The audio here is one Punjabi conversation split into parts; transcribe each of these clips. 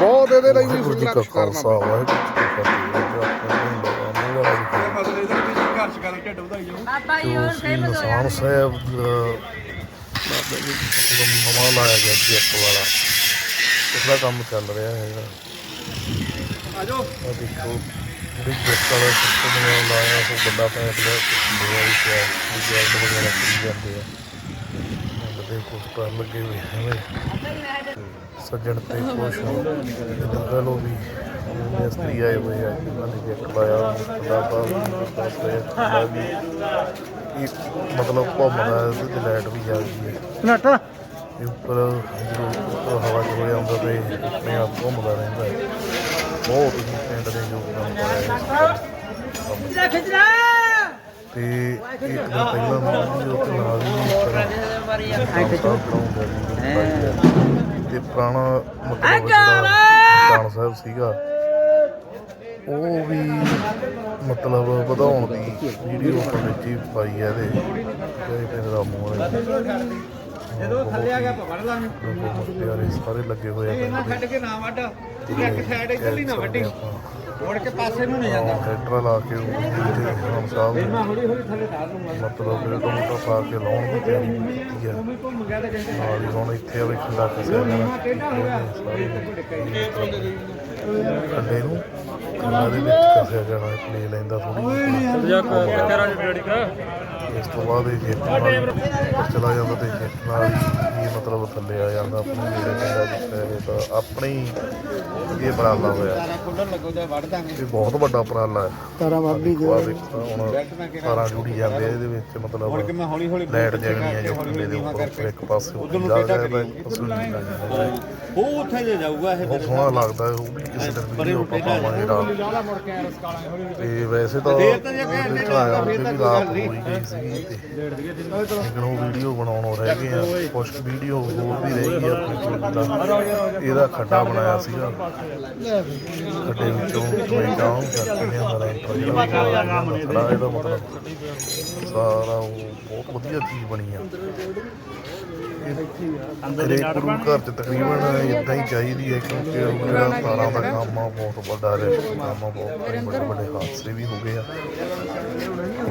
ਬਹੁਤ ਇਹਦੇ ਲਈ ਵੀ ਸੰਘਰਸ਼ ਕਰਨਾ ਜੀ ਮਤਲਬ ਇਹਦਾ ਵੀ ਸੰਘਰਸ਼ ਕਰਨ ਢਿੱਡ ਵਧਾਈ ਜਾਓ ਬਾਬਾ ਜੀ ਹੋਰ ਸੇਵ ਹੋਇਆ ਨਿਸ਼ਾਨ ਸਾਹਿਬ ਦਾ ਬਾਬਾ ਜੀ ਮਤਲਬ ਨਵਾਂ ਲਾਇਆ ਗਿਆ ਜੀ ਇੱਕ ਵਾਲਾ ਉਸਦਾ ਕੰਮ ਚੱਲ ਰਿਹਾ ਹੈਗਾ ਆਜੋ ਦੇਖੋ ਜਿਹੜੀ ਜਿਸ ਵਾਲਾ ਸਿਸਟਮ ਨੇ ਲਾਇਆ ਉਹ ਵੱਡਾ ਫੈਸਲਾ ਲਿਆ ਵੀ ਪਿਆ ਵੀ ਜੈਲਡ ਵਗੈਰਾ ਕਰੀ ਜਾਂਦੇ ਆ। ਬੰਦੇ ਕੁਝ ਕਰ ਲੱਗੇ ਹੋਏ ਐਵੇਂ ਸੱਜਣ ਤੇ ਖੁਸ਼ ਜਿੱਦਾਂ ਕਹ ਲੋ ਵੀ ਮਿਸਤਰੀ ਆਏ ਹੋਏ ਆ। ਜਿਨ੍ਹਾਂ ਨੇ ਜੈਕ ਲਾਇਆ ਦਾ ਬਾਅਦ ਦੱਸ ਰਿਹਾ ਵੀ ਇਹ ਮਤਲਬ ਘੁੰਮਦਾ ਹੈ ਤੇ ਲਾਈਟ ਵੀ ਜਾਂਦੀ ਹੈ। ਨੱਟ। ਇਹ ਉੱਪਰ ਜਦੋਂ ਹਵਾ ਚ ਹੋਇਆ ਹੁੰਦਾ ਤੇ ਆਪਣੇ ਆਪ ਘੁੰਮਦਾ ਰਹਿੰਦਾ। ਹੈ ਬਹੁਤ ਹੀ ਪਿੰਡ ਦੇ ਯੋਗਦਾਨ ਪਾਇਆ ਇਸ ਖਿਚਰਾ ਤੇ ਇੱਕ ਦਿਨ ਪਹਿਲਾਂ ਮੈਂ ਵੀ ਉੱਥੇ ਨਾਲ ਹੀ ਤੇ ਪੁਰਾਣਾ ਮਤਲਬ ਜਿਹੜਾ ਸਾਹਿਬ ਸੀਗਾ ਉਹ ਵੀ ਮਤਲਬ ਵਧਾਉਣ ਦੀ ਵੀਡੀਓ ਉੱਪਰ ਵਿੱਚ ਹੀ ਪਾਈ ਹੈ ਇਹਦੇ। ਤੇ ਦਾ ਮੂੰਹ ਹੈ ਜਦੋਂ ਥੱਲੇ ਆ ਗਿਆ ਵੜ ਲਾਂਗੇ। ਪਿਆਰੇ ਸਾਰੇ ਲੱਗੇ ਹੋਏ ਆ ਇਹਨਾਂ ਪਿੰਡ ਛੱਡ ਕੇ ਨਾ ਵੱਢ ਇੱਕ ਸਾਈਡ ਇੱਧਰਲੀ ਨਾ ਵੱਢੀ। ਮੁੜ ਕੇ ਪਾਸੇ ਨੂੰ ਨਹੀਂ ਜਾਂਦਾ। ਟਰੈਕਟਰ ਲਾ ਕੇ ਖਾਨ ਸਾਹਿਬ ਨੇ ਹੌਲੀ ਹੌਲੀ ਥੱਲੇ ਧਾਰ ਲੂੰਗਾ ਮਤਲਬ ਜਿਹੜੇ ਤੋਂ ਮੋਟਾ ਪਾ ਕੇ ਲਾਉਣ ਦੀ ਤਿਆਰੀ ਕੀਤੀ ਹੈ। ਮੈਂ ਘੁੰਮ ਗਿਆ ਤੇ ਕਹਿੰਦੇ ਹੀ ਹੁਣ ਇੱਥੇ ਆ ਵੀ ਖੰਡਾ ਕਿਸੇ ਨੇ ਟੇਢਾ ਹੋਇਆ ਖੰਡੇ ਨੂੰ। ਖੰਡਾ ਦੇ ਵਿੱਚ ਕੱਸਿਆ ਜਾਣਾ ਪਲੇ ਲੈਂਦਾ ਥੋੜੀ ਇਸ ਤੋਂ ਬਾਅਦ ਇਹ ਜੇਤ ਨਾਲ ਚਲਾ ਜਾਂਦਾ ਤੇ ਜੇਤ ਨਾਲ ਹੀ ਇਹ ਮਤਲਬ ਥੱਲੇ ਆ ਜਾਂਦਾ ਆਪਣੇ ਜਿਹੜੇ ਵਿੱਚ ਹੈ ਤਾਂ ਆਪਣੀ ਇਹ ਉਪਰਾਲਾ ਹੋਇਆ। ਇਹ ਬਹੁਤ ਵੱਡਾ ਉਪਰਾਲਾ ਹੈ। ਤਾਰਾ ਵੱਡੀ ਹੁਣ ਤਾਰਾਂ ਜੁੜੀ ਜਾਂਦੇ ਆ ਇਹਦੇ ਵਿੱਚ ਮਤਲਬ ਮੈਂ ਹੌਲੀ ਹੌਲੀ ਲਾਈਟ ਜਗਣੀ ਹੈ ਜੋ ਖੰਡੇ ਦੇ ਉੱਪਰ ਇੱਕ ਪਾਸੇ ਉਧਰ ਨੂੰ ਜਾ ਜਾਂਦਾ ਕਰੀ। ਨੂੰ। ਉਹ ਉੱਥੇ ਜੇ ਜਾਊਗਾ ਇਹ ਬਹੁਤ ਸੋਹਣਾ ਲੱਗਦਾ ਹੈ ਉਹ ਵੀ ਕਿਸੇ ਦਿਨ ਵੀਡੀਓ ਆਪਾਂ ਪਾਵਾਂਗੇ ਰਾਤ ਤੇ ਵੈਸੇ ਤਾਂ ਫੇਰ ਤਾਂ ਜੇ ਕਹਿੰਦੇ ਨੇ ਆਇਆ ਫੇਰ ਤੇ ਰਾਤ ਗੱਲ ਨਹੀਂ। ਹੋਈ ਗਈ ਸੀ ਤੇ ਲੇਕਿਨ ਉਹ ਵੀਡੀਓ ਬਣਾਉਣੋਂ ਰਹਿ ਗਏ ਆ ਕੁਝ ਵੀਡੀਓ ਹੋਰ ਵੀ ਰਹਿ ਗਈ ਆਪਣੀ ਕੋਲ ਦਾ ਇਹਦਾ ਖੱਡਾ ਬਣਾਇਆ ਸੀਗਾ ਖੱਡੇ ਵਿੱਚੋਂ ਕੋਈ ਗਾਉਂ ਕਰਕੇ ਲੈਂਟਰ ਜਿਹੜਾ ਖੜਾ ਇਹਦਾ ਮਤਲਬ ਸਾਰਾ ਉਹ ਬਹੁਤ ਵਧੀਆ ਚੀਜ਼ ਬਣੀ ਆ ਗੁਰੂ ਘਰ ਚ ਤਕਰੀਬਨ ਇਦਾਂ ਹੀ ਚਾਹੀਦੀ ਹੈ ਕਿਉਂਕਿ ਉਹ ਜਿਹੜਾ ਤਾਰਾਂ ਦਾ ਕੰਮ ਆ ਬਹੁਤ ਵੱਡਾ ਹੈ ਕੰਮ ਆ ਬਹੁਤ ਵੱਡੇ ਵੱਡੇ ਹਾਦਸੇ ਵੀ ਹੋ ਗਏ ਆ।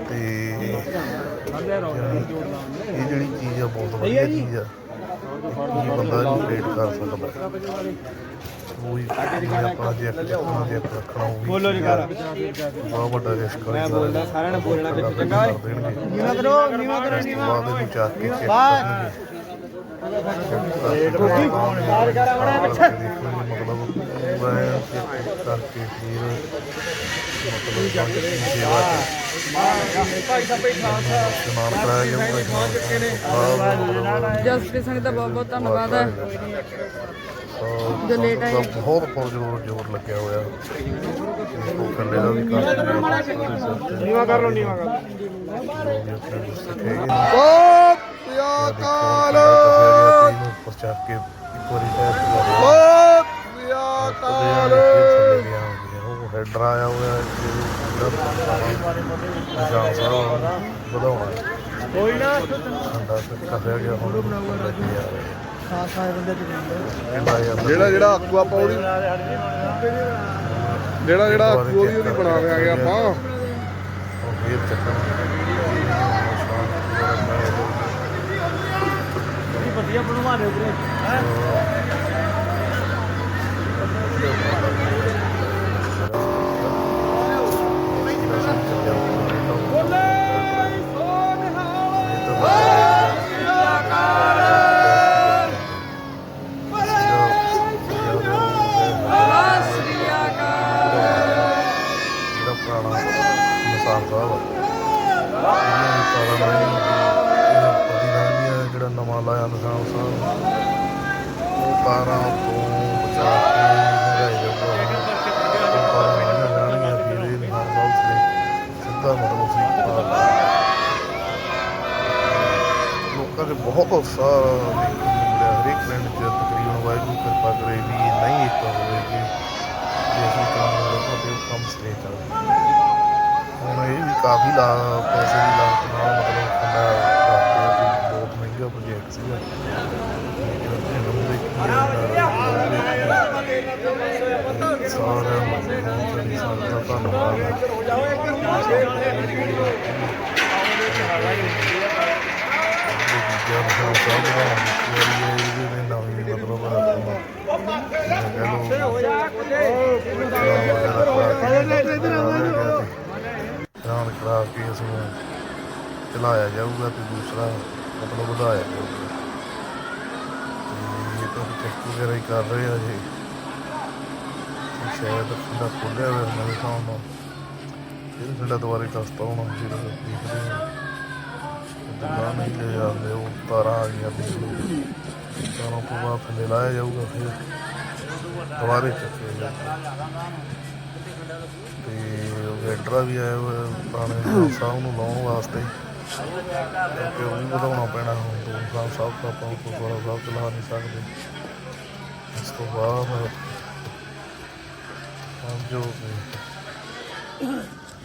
ਤੇ ਇਹ ਜਿਹੜੀ ਚੀਜ਼ ਆ ਬਹੁਤ ਵਧੀਆ ਚੀਜ਼ ਆ ਇਹ ਬੰਦਾ ਇਹਨੂੰ ਰੇਟ ਕਰ ਸਕਦਾ। ਕੋਈ ਆਪਾਂ ਜੇ ਜੇ ਰੱਖਣਾ ਉਹ ਵੀ ਬੋਲੋ ਜੀ ਬਹੁਤ ਵੱਡਾ ਰਿਸਕ ਮੈਂ ਬੋਲਦਾ ਸਾਰਿਆਂ ਨੇ ਬੋਲਣਾ ਵਿੱਚ ਚੰਗਾ ਨੀਵਾ ਕਰੋ ਨੀਵਾ ਕਰੋ ਨੀਵਾ। ਬਾਅਦ ਇਹਨੂੰ ਚੱਕ ਕੇ ਚੈੱਕ ਕਰਨਗੇ। ਰੋਟੀ ਬਾਹਰ ਮਤਲਬ ਮੈਂ ਚੈੱਕ ਕਰਕੇ ਫਿਰ ਮਤਲਬ ਜੰਗ ਦੀ ਸੇਵਾ ਭਾਈ ਸਾਹਿਬ ਬੈਠਾ ਇਸਤੇਮਾਲ ਕਰਾਇਆ ਜਾਊਗਾ ਜਸਪ੍ਰੀਤ ਸਿੰਘ ਦਾ ਬਹੁਤ ਬਹੁਤ ਧੰਨਵਾਦ ਹੈ। ਜੋ late ਆਏ। ਬਹੁਤ ਬਹੁਤ ਜ਼ਰੂਰ ਜ਼ੋਰ ਲੱਗਿਆ ਹੋਇਆ। ਉਹ ਕੰਡੇ ਦਾ ਵੀ ਕੰਮ ਨੀਵਾ ਕਰ ਲਓ ਨੀਵਾ ਕਰ ਅਕਾਲ। ਉੱਪਰ ਕੇ ਇੱਕ ਵਾਰੀ ਉਹ ਹੈਡਰ ਆਇਆ ਹੋਇਆ ਵਧਾਉਣਾ ਕੋਈ ਨਾ। ਗਿਆ ਹੁਣ ਬੰਦੇ ਚ ਜਿਹੜਾ ਜਿਹੜਾ ਆਕੂ ਆਪਾਂ ਉਹਦੀ ਜਿਹੜਾ ਜਿਹੜਾ ਆਕੂ ਉਹਦੀ ਉਹਦੀ ਬਣਾ ਦੇਾਂਗੇ ਆਪਾਂ। ਉਹ ਫੇਰ ਚੱਕਣ ਵਧੀਆ ਬਣਵਾ ਦੇ ਵੀਰੇ ਸਤਿ ਨਵਾਂ ਲਾਇਆ ਸਾਹਿਬ ਉਹ ਤਾਰਾਂ ਤੋਂ ਬਚਾ ਕੇ ਲਗਾਈ ਜਾਊਗਾ ਉਹ ਤਾਰਾਂ ਲਾਈਆਂ ਜਾਣਗੀਆਂ ਫਿਰ ਇਹ ਨਿਸ਼ਾਨ ਸਾਹਿਬ ਸੇ। ਸਿੱਧਾ ਮਤਲਬ ਸੀ ਪਾਰ ਲੋਕਾਂ ਦੇ ਬਹੁਤ ਉਤਸ਼ਾਹ ਦੇਖਣ ਨੂੰ ਮਿਲਿਆ। ਹਰੇਕ ਪਿੰਡ 'ਚ ਤਕਰੀਬਨ ਵਾਹਿਗੁਰੂ ਕਿਰਪਾ ਕਰੇ ਵੀ ਨਹੀਂ ਇੱਕ ਹੋਵੇ ਕਿ ਜੇ ਅਸੀਂ ਕੰਮ ਲੋਕਾਂ ਦੇ ਕੰਮ ਸਟੇ ਕਰ। ਹੁਣ ਇਹ ਵੀ ਕਾਫੀ ਲਾ ਪੈਸੇ ਦੀ ਲਾਗਤ ਨਾਲ ਮਤਲਬ ਸਾਰਿਆਂ ਨੂੰ ਬਹੁਤ ਸਾਰੀ ਧੰਨਵਾਦ ਜਦ ਸਭ ਦਾ ਇਹ ਨਵੀਂ ਮਤਲਬ ਕਹਿ ਧਿਆਨ ਕਰਾ ਕੇ ਇਸ ਚਲਾਇਆ ਜਾਊਗਾ ਤੇ ਦੂਸਰਾ ਮਤਲਬ ਵਧਾਇਆ ਜਾਊਗਾ ਤੇ ਚੈੱਕ ਵਗੈਰਾ ਹੀ ਕਰ ਰਹੇ ਆ ਜੀ। ਸ਼ਾਇਦ ਖੰਡਾ ਖੋਲਿਆ ਹੋਇਆ ਮੇਰੇ ਹਿਸਾਬ ਨਾਲ। ਫਿਰ ਖੰਡਾ ਦੁਬਾਰੇ ਕਸਤਾ ਹੋਣਾ ਫਿਰ ਦੇਖਦੇ ਹਾਂ ਦੁਕਾਨ ਨਹੀਂ ਲੈ ਜਾਂਦੇ, ਉਹ ਤਾਰਾਂ ਆ ਗਈਆਂ ਦੇਖ ਲਓ। ਤਾਰਾਂ ਤੋਂ ਬਾਅਦ ਥੱਲੇ ਲਾਇਆ ਜਾਊਗਾ ਫਿਰ। ਦੁਬਾਰੇ ਚੱਕਿਆ ਜਾਊਗਾ। ਤੇ ਉਹ ਐਂਟਰਾ ਵੀ ਆਇਆ ਹੋਇਆ, ਪੁਰਾਣੇ ਗੁਰੂ ਸਾਹਿਬ ਨੂੰ ਲਾਉਣ ਵਾਸਤੇ। ਕਿਉਂਕਿ ਉਹ ਵਧਾਉਣਾ ਪੈਣਾ ਹੁਣ ਤੋਂ ਸਾਹਿਬ ਸਾਹਿਬ ਤਾਂ ਆਪਾਂ ਗੁਰਦੁਆਰਾ ਸਾਹਿਬ ਚਲਾ ਨਹੀਂ ਸਕਦੇ। ਇਸ ਤੋਂ ਬਾਅਦ ਆਪ ਜੋ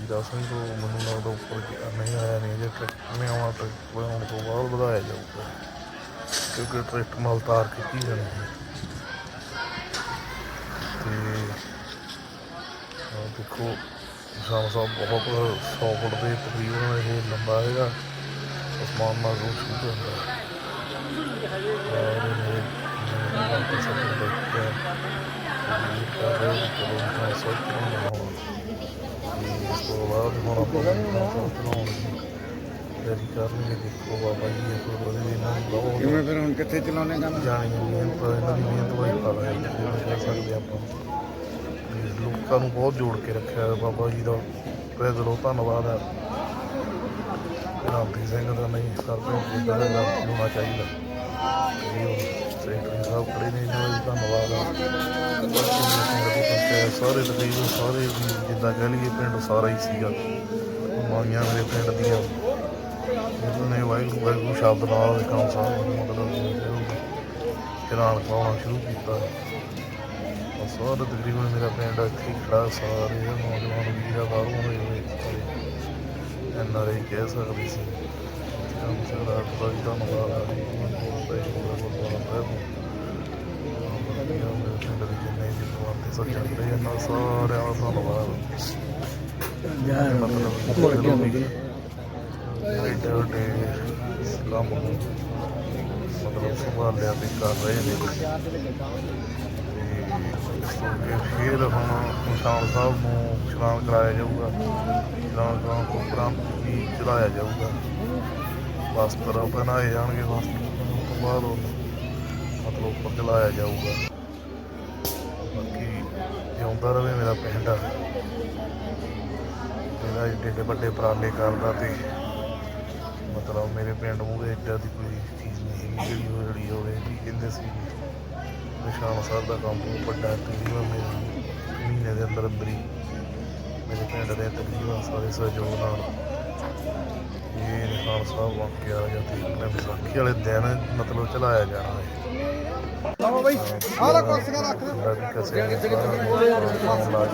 ਦਸਵੀਂ ਤੋਂ ਮੈਨੂੰ ਲੱਗਦਾ ਉੱਪਰ ਗਿਆ ਨਹੀਂ ਆਇਆ ਨਹੀਂ, ਜੇ ਟਰੈਕਟਰ ਨੇ ਆਉਣਾ ਤਾਂ ਬਣਾਉਣ ਤੋਂ ਬਾਅਦ ਵਧਾਇਆ ਜਾਊਗਾ। ਕਿਉਂਕਿ ਟਰੈਕਟਰ ਨਾਲ ਤਾਰ ਕੀਤੀ ਜਾਣੀ ਹੈ ਤੇ ਦੇਖੋ ਸ਼ਾਮ ਸਾਹਿਬ ਬਹੁਤ 100 ਫੁੱਟ ਦੇ ਤਕਰੀਬਨ ਇਹ ਲੰਬਾ ਹੈਗਾ। ਅਸਮਾਨ ਨਾਲ ਰੋਜ਼ ਸ਼ੁਰੂ ਹੁੰਦਾ ਹੈ ਤਾਂ ਰਿਹਾ ਰਿਹਾ ਇਸ ਤੋਂ ਬਾਅਦ ਹੁਣ ਆਪਾਂ ਦੀ ਕਰਨਗੇ। ਦੇਖੋ ਬਾਬਾ ਜੀ ਇਹ ਕੋਈ ਬੜੀ ਇਹਨਾਂ ਨੂੰ ਕਿਵੇਂ ਫਿਰ ਹੁਣ ਕਿੱਥੇ ਚਲਾਉਣੇ ਕੰਮ? ਜਾਣੀ ਮਿਹਨਤ ਇਹਨਾਂ ਦੀ ਮਿਹਨਤ ਵਾਲੀ ਫਲ ਹੈ ਜਿਵੇਂ ਕਹਿ ਸਕਦੇ ਆਪਾਂ? ਤੇ ਲੋਕਾਂ ਨੂੰ ਬਹੁਤ ਜੋੜ ਕੇ ਰੱਖਿਆ ਹੈ। ਬਾਬਾ ਜੀ ਦਾ ਤਹਿ ਦਿਲੋਂ ਧੰਨਵਾਦ ਹੈ। ਰਾਮਪੀ ਸਿੰਘ ਦਾ ਨਹੀਂ ਸਰਪੰਚ ਜੀ ਦਾ ਨਾਮ ਹੋਣਾ ਚਾਹੀਦਾ। ਸੈਕਟਰੀ ਸਾਹਿਬ ਖੜੇ ਨੇ, ਇਹਨਾਂ ਦਾ ਧੰਨਵਾਦ ਹੈ। ਸਾਰੇ ਤਕਰੀਬਨ ਸਾਰੇ ਜਿੱਦਾਂ ਕਹਿ ਲਈਏ ਪਿੰਡ ਸਾਰਾ ਹੀ ਸੀਗਾ। ਮਾਈਆਂ ਮੇਰੇ ਪਿੰਡ ਦੀਆਂ ਉਹਨਾਂ ਵਾਹਿਗੁਰੂ ਵਾਹਿਗੁਰੂ ਸ਼ਬਦ ਨਾਲ ਇਹ ਕੰਮ ਸਾਰਾ ਮਤਲਬ ਚਲਾਨ ਪਾਉਣਾ ਸ਼ੁਰੂ ਕੀਤਾ। ਸਾਰੇ ਤਕਰੀਬਨ ਮੇਰਾ ਪਿੰਡ ਇੱਥੇ ਹੀ ਖੜਾ ਸਾਰੇ ਨੌਜਵਾਨ ਵੀਰਾਂ ਬਾਹਰੋਂ ਹੋਏ ਹੋਏ ਐਨ ਆਰ ਆਈ ਕਹਿ ਸਕਦੇ ਸੀ ਕੰਮ ਸਾਰਾ ਹੀ ਧੰਨਵਾਦ ਆ ਨੂੰ ਵਧੀਆ ਮੇਰੇ ਪਿੰਡ ਦੇ ਜਿੰਨੇ ਵੀ ਜਵਾਨ ਸੱਜਣ ਦੇ ਇਹਨਾਂ ਸਾਰਿਆਂ ਦਾ ਧੰਨਵਾਦ। ਮਤਲਬ ਜਦੋਂ ਵੀ ਐਡੇ ਵੱਡੇ ਕੰਮ ਨੂੰ ਮਤਲਬ ਸੰਭਾਲਿਆ ਤੇ ਕਰ ਰਹੇ ਨੇ। ਤੇ ਫਿਰ ਹੁਣ ਨਿਸ਼ਾਨ ਸਾਹਿਬ ਨੂੰ ਇਸ਼ਨਾਨ ਕਰਾਇਆ ਜਾਊਗਾ। ਇਸ਼ਨਾਨ ਕਰਾਉਣ ਤੋਂ ਉਪਰੰਤ ਵੀ ਚਲਾਇਆ ਜਾਊਗਾ। ਵਸਤਰ ਪਹਿਨਾਏ ਜਾਣਗੇ ਵਸਤਰ ਤੋਂ ਬਾਅਦ ਮਤਲਬ ਉੱਪਰ ਚਲਾਇਆ ਜਾਊਗਾ। ਬਾਕੀ ਜਿਉਂਦਾ ਰਵੇ ਮੇਰਾ ਪਿੰਡ। ਮੇਰਾ ਏਡੇ ਵੱਡੇ ਉਪਰਾਲੇ ਕਰਦਾ ਤੇ ਮਤਲਬ ਮੇਰੇ ਪਿੰਡ ਮੂਹਰੇ ਇੱਦਾਂ ਦੀ ਕੋਈ ਚੀਜ਼ ਨਹੀਂ ਹੈਗੀ ਜਿਹੜੀ ਉਹ ਜਿਹੜੀ ਹੋਵੇ, ਵੀ ਕਹਿੰਦੇ ਸੀ ਨਿਸ਼ਾਨ ਸਾਹਿਬ ਦਾ ਕੰਮ ਵੱਡਾ ਤਕਰੀਬਨ ਮੇਰੇ ਮਹੀਨੇ ਦੇ ਅੰਦਰ ਅੰਦਰ ਹੀ ਮੇਰੇ ਪਿੰਡ ਦੇ ਤਕਰੀਬਨ ਸਾਰੇ ਸਹਿਯੋਗ ਨਾਲ ਇਹ ਨਿਸ਼ਾਨ ਸਾਹਿਬ ਵਾਕਿਆ ਜਾਂ ਤੇ ਆਪਣੇ ਵਿਸਾਖੀ ਵਾਲੇ ਦਿਨ ਮਤਲਬ ਚਲਾਇਆ ਜਾਣਾ ਹੈ। ਆਓ ਬਈ ਆਹ ਲੈ ਕੁਰਸੀਆਂ ਰੱਖ ਦੇ ਜਿਹੜਾ ਵੀ ਕਿਸੇ ਨੇ ਸਾਰਾ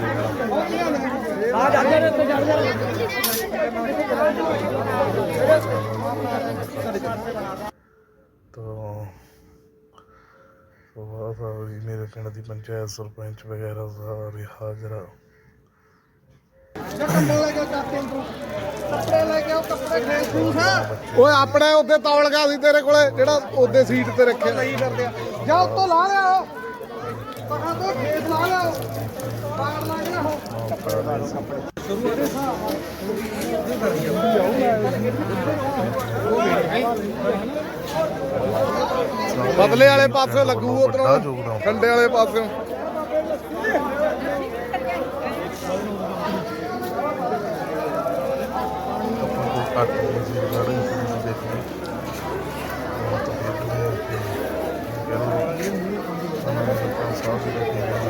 ਕੰਮ ਲਾ ਕੇ ਤਾਂ ਮੇਰੇ ਪਿੰਡ ਦੀ ਪੰਚਾਇਤ ਸਰਪੰਚ ਵਗੈਰਾ ਸਾਰੇ ਹਾਜ਼ਰ ਆ। ਓਏ ਆਪਣੇ ਉੱਤੇ ਤੌਲ ਗਿਆ ਸੀ ਤੇਰੇ ਕੋਲੇ ਜਿਹੜਾ ਉਹਦੇ ਸੀਟ ਤੇ ਰੱਖਿਆ। ਆ। ਜਾ ਉੱਤੋਂ ਲਾ ਲਿਆ ਪਹਾਂ ਤੋਂ ਖੇਤ ਲਾ ਬਦਲੇ ਵਾਲੇ ਪਾਸੇ ਲੱਗੂ ਉਧਰੋਂ ਕੰਡੇ ਵਾਲੇ ਪਾਸੇ ਆਪਾਂ ਕੋਲ ਘੱਟ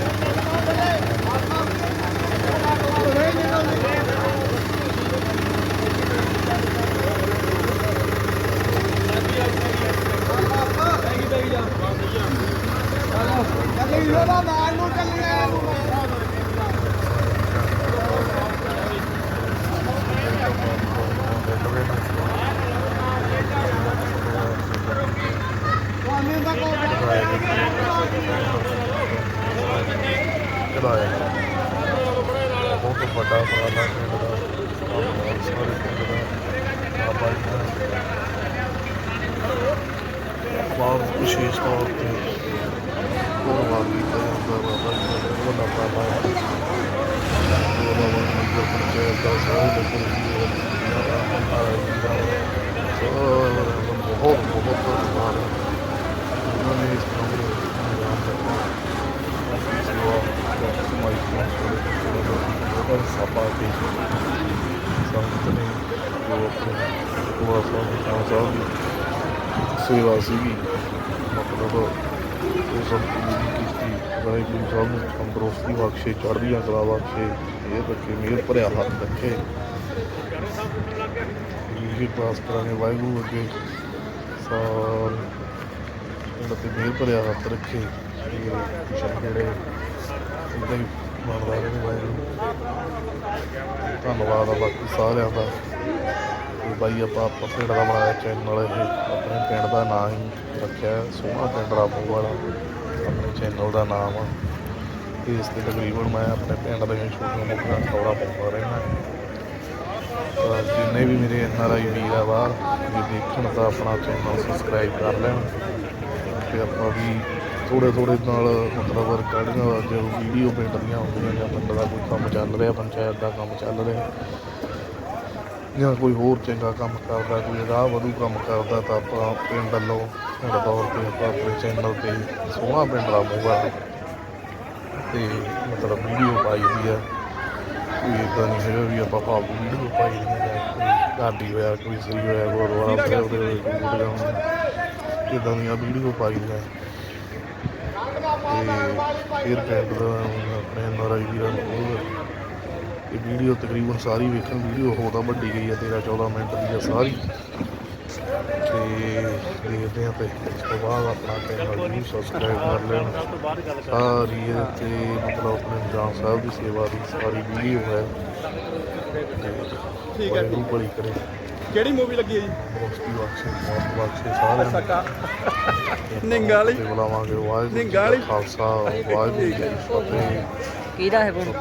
ਚੱਲੀ ਇਹਦਾ ਨਾਲ ਨੂੰ ਚੱਲੀਏ ਪਾਣੀ ਦਾ ਕੋਲ ਚਲਾਇਆ ਬਹੁਤ ਵੱਡਾ ਉਪਰਾਲਾ ਪਿੰਡ ਦਾ ਸਾਰੇ ਪਿੰਡ ਦਾ ਬਾਬਾ ਜੀ ਦਾ ਬਹੁਤ ਵਿਸ਼ੇਸ਼ ਤੌਰ ਤੇ ਗੁਰਬਾਣੀ ਕੀਤਾ ਜਾਂਦਾ ਬਾਬਾ ਜੀ ਦਾ ਬਹੁਤ ਵੱਡਾ ਉਪਰਾਲਾ ਹੈ। ਬਾਬਾ ਜੀ ਪੰਚਾਇਤ ਦਾ ਸਾਰੇ ਨਗਰ ਜੀ ਦਾ ਬਹੁਤ ਬਹੁਤ ਧੰਨਵਾਦ ਉਹਨਾਂ ਨੇ ਇਸ ਕੰਮ ਨੂੰ ਅੰਜਾਮ ਦਿੱਤਾ ਸੇਵਾ ਸਮਾਈ ਬਹੁਤ ਸਭਾ ਕੇ ਸੰਗਤ ਨੇ ਜੋ ਆਪਣੇ ਗੁਰੂ ਸਾਹਿਬ ਖਾਨ ਸਾਹਿਬ ਦੀ ਸੇਵਾ ਸੀਗੀ ਮਤਲਬ ਉਹ ਸਭ ਕੀਤੀ ਵਾਹਿਗੁਰੂ ਸਾਹਿਬ ਨੂੰ ਤੰਦਰੁਸਤੀ ਬਖਸ਼ੇ ਚੜ੍ਹਦੀਆਂ ਕਲਾ ਬਖਸ਼ੇ ਇਹ ਰੱਖੇ ਮਿਹਰ ਭਰਿਆ ਹੱਥ ਰੱਖੇ ਇਹ ਪਾਸ ਕਰਾਂਗੇ ਵਾਹਿਗੁਰੂ ਅੱਗੇ ਸਾਰ ਇਹਨਾਂ ਤੇ ਮਿਹਰ ਭਰਿਆ ਹੱਥ ਰੱਖੇ ਜਿਹੜੇ ਇਦਾਂ ਹੀ ਬਣਦਾ ਰਹੇ ਵਾਹਿਗੁਰੂ ਧੰਨਵਾਦ ਆ ਬਾਕੀ ਸਾਰਿਆਂ ਦਾ ਤੇ ਬਾਈ ਆਪਾਂ ਆਪਾਂ ਪਿੰਡ ਦਾ ਬਣਾਇਆ ਚੈਨਲ ਇਹ, ਆਪਣੇ ਪਿੰਡ ਦਾ ਨਾਮ ਹੀ ਰੱਖਿਆ, ਸੋਹਣਾ ਪਿੰਡ ਰਾਮੂ ਵਾਲਾ ਆਪਣੇ ਚੈਨਲ ਦਾ ਨਾਮ ਆ। ਤੇ ਇਸ ਤੇ ਤਕਰੀਬਨ ਮੈਂ ਆਪਣੇ ਪਿੰਡ ਦੀਆਂ ਛੋਟੀਆਂ ਮੋਟੀਆਂ ਖਬਰਾਂ ਪਾਉਂਦਾ ਰਹਿਣਾ ਤਾਂ ਜਿੰਨੇ ਵੀ ਮੇਰੇ ਐਨ ਆਰ ਆਈ ਵੀਰ ਆ ਬਾਹਰ ਵੀ ਦੇਖਣ ਤਾਂ ਆਪਣਾ ਚੈਨਲ ਸਬਸਕ੍ਰਾਈਬ ਕਰ ਲੈਣ। ਤੇ ਆਪਾਂ ਵੀ ਥੋੜੇ ਥੋੜੇ ਨਾਲ ਮਤਲਬ ਰਿਕਾਰਡਿੰਗ ਜੋ ਵੀਡੀਓ ਪਿੰਡ ਦੀਆਂ ਹੁੰਦੀਆਂ ਜਾਂ ਪਿੰਡ ਦਾ ਕੋਈ ਕੰਮ ਚੱਲ ਰਿਹਾ, ਪੰਚਾਇਤ ਦਾ ਕੰਮ ਚੱਲ ਰਿਹਾ। ਜਾਂ ਕੋਈ ਹੋਰ ਚੰਗਾ ਕੰਮ ਕਰਦਾ, ਕੋਈ ਰਾਹ ਵਧੂ ਕੰਮ ਕਰਦਾ, ਤਾਂ ਆਪਾਂ ਪਿੰਡ ਵੱਲੋਂ, ਪਿੰਡ ਤੌਰ ਤੇ ਆਪਾਂ ਆਪਣੇ ਚੈਨਲ ਤੇ ਸੋਹਣਾ ਪਿੰਡ ਲਾਵਾਂਗਾ ਤੇ ਮਤਲਬ ਵੀਡੀਓ ਪਾਈ ਦੀ ਆ। ਕੋਈ ਇਦਾਂ ਨਹੀਂ ਹੈਗਾ ਵੀ ਆਪਾਂ ਫਾਲਤੂ ਵੀਡੀਓ ਪਾਈ ਦੀਆਂ ਜਾਂ ਕੋਈ ਗਾਡੀ ਹੋਇਆ, ਕੋਈ ਸਹੀ ਹੋਇਆ ਗੁਰਦੁਆਰਾ ਸਾਹਿਬ ਦੇ ਵਿੱਚ ਕੋਈ ਇਦਾਂ ਦੀਆਂ ਵੀਡੀਓ ਪਾਈ ਦੀਆਂ ਤੇ ਫਿਰ ਪਿੰਡ ਦਾ ਆਪਣੇ ਨਾਰਾਈ ਵੀਰਾਂ ਨੂੰ ਇਹ ਵੀਡੀਓ ਤਕਰੀਬਨ ਸਾਰੀ ਵੇਖਣ ਵੀਡੀਓ ਹੋ ਤਾਂ ਵੱਡੀ ਗਈ ਹੈ 13 14 ਮਿੰਟ ਦੀ ਹੈ ਸਾਰੀ। ਤੇ ਦੇਖਦੇ ਹਾਂ ਤੇ ਇਸ ਤੋਂ ਬਾਅਦ ਆਪਣਾ ਚੈਨਲ ਨੂੰ ਸਬਸਕ੍ਰਾਈਬ ਕਰ ਲੈਣ। ਸਾਰੀ ਇਹ ਤੇ ਮਤਲਬ ਆਪਣੇ ਜਾਨ ਸਾਹਿਬ ਦੀ ਸੇਵਾ ਦੀ ਸਾਰੀ ਵੀਡੀਓ ਹੈ। ਠੀਕ ਹੈ ਜੀ। ਬੜੀ ਕਰੇ। ਕਿਹੜੀ ਮੂਵੀ ਲੱਗੀ ਹੈ ਜੀ? ਬਖਸ਼ੇ ਬਹੁਤ ਬਖਸ਼ੇ ਸਾਰਿਆਂ ਨੂੰ। ਸਕਾ ਨਿੰਗਾ ਵਾਲੀ। ਤੇ ਬੁਲਾਵਾਂਗੇ। ਵਾਹਿਗੁਰੂ ਜੀ ਨਿੰਗਾ ਕਾ ਵਾਲੀ। ਖਾਲਸਾ। ਵਾਹਿਗੁਰੂ ਜੀ ਕੀ ਫਤਿਹ। ਕਿਹਦਾ ਹੈ ਫੋਨ